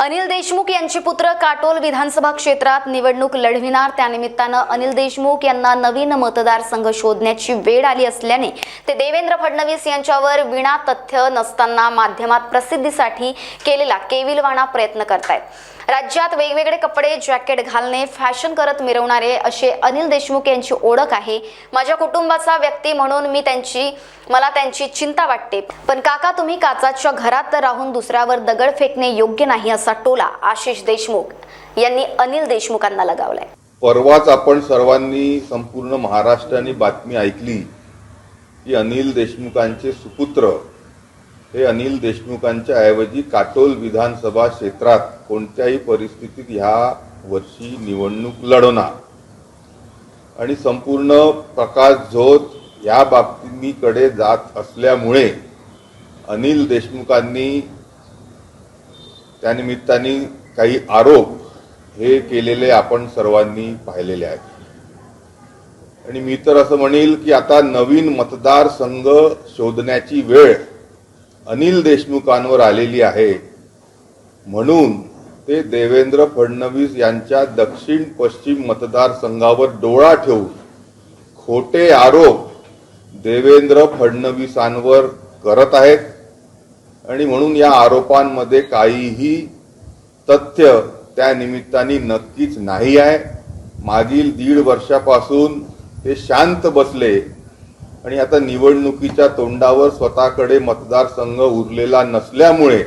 अनिल देशमुख यांचे पुत्र काटोल विधानसभा क्षेत्रात निवडणूक लढविणार. त्यानिमित्तानं अनिल देशमुख यांना नवीन मतदारसंघ शोधण्याची वेळ आली असल्याने ते देवेंद्र फडणवीस यांच्यावर विना तथ्य नसताना माध्यमात प्रसिद्धीसाठी केलेला केविलवाणा प्रयत्न करतायत. राज्यात वेगवेगळे कपडे जॅकेट घालणे फॅशन करत मिरवणारे असे अनिल देशमुख यांची ओळख आहे. माझ्या कुटुंबाचा व्यक्ती म्हणून मी त्यांची मला त्यांची चिंता वाटते. पण काका तुम्ही काचाच्या घरात राहून दुसऱ्यावर दगड फेकणे योग्य नाही असं टोला आशिष देशमुख यांनी अनिल देशमुखांना लगावलाय. परवाच आपण सर्वांनी संपूर्ण महाराष्ट्राने बातमी ऐकली की अनिल देशमुखांचे सुपुत्र हे अनिल देशमुखांच्या ऐवजी काटोल विधानसभा क्षेत्रात कोणत्याही परिस्थितीत ह्या वर्षी निवडणूक लढवणार. आणि संपूर्ण प्रकाश झोत या बाबतीकडे जात असल्यामुळे अनिल देशमुखांनी त्यानिमित्ताने काही आरोप हे केलेले आपण सर्वांनी पाहिलेले आहेत. आणि मी तर असं म्हणेल की आता नवीन मतदारसंघ शोधण्याची वेळ अनिल देशमुखांवर आलेली आहे. म्हणून ते देवेंद्र फडणवीस यांच्या दक्षिण पश्चिम मतदारसंघावर डोळा ठेवून खोटे आरोप देवेंद्र फडणवीसांवर करत आहेत. आणि म्हणून या आरोपांमध्ये काहीही तथ्य त्या निमित्ताने नक्कीच नाही आहे. मागील दीड वर्षापासून ते शांत बसले आणि आता निवडणुकीच्या तोंडावर स्वतःकडे मतदारसंघ उरलेला नसल्यामुळे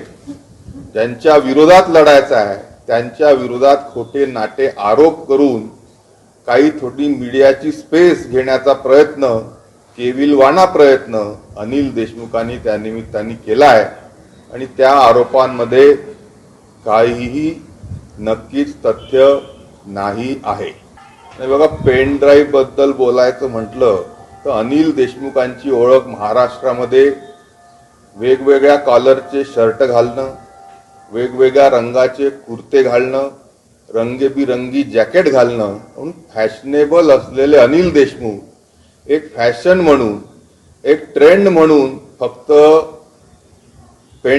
ज्यांच्या विरोधात लढायचा आहे त्यांच्या विरोधात खोटे नाटे आरोप करून काही थोडी मीडियाची स्पेस घेण्याचा प्रयत्न केविलवाणा प्रयत्न अनिल देशमुखांनी त्यानिमित्ताने केला आहे. आणि त्या आरोपांमध्ये काहीही नक्कीच तथ्य नाही आहे. आणि बघा पेन ड्राईव्हबद्दल बोलायचं म्हटलं तर अनिल देशमुखांची ओळख महाराष्ट्रामध्ये वेगवेगळ्या कॉलरचे शर्ट घालणं वेगवेगळ्या रंगाचे कुर्ते घालणं रंगेबिरंगी जॅकेट घालणं म्हणून फॅशनेबल असलेले अनिल देशमुख एक फॅशन म्हणून एक ट्रेंड म्हणून फक्त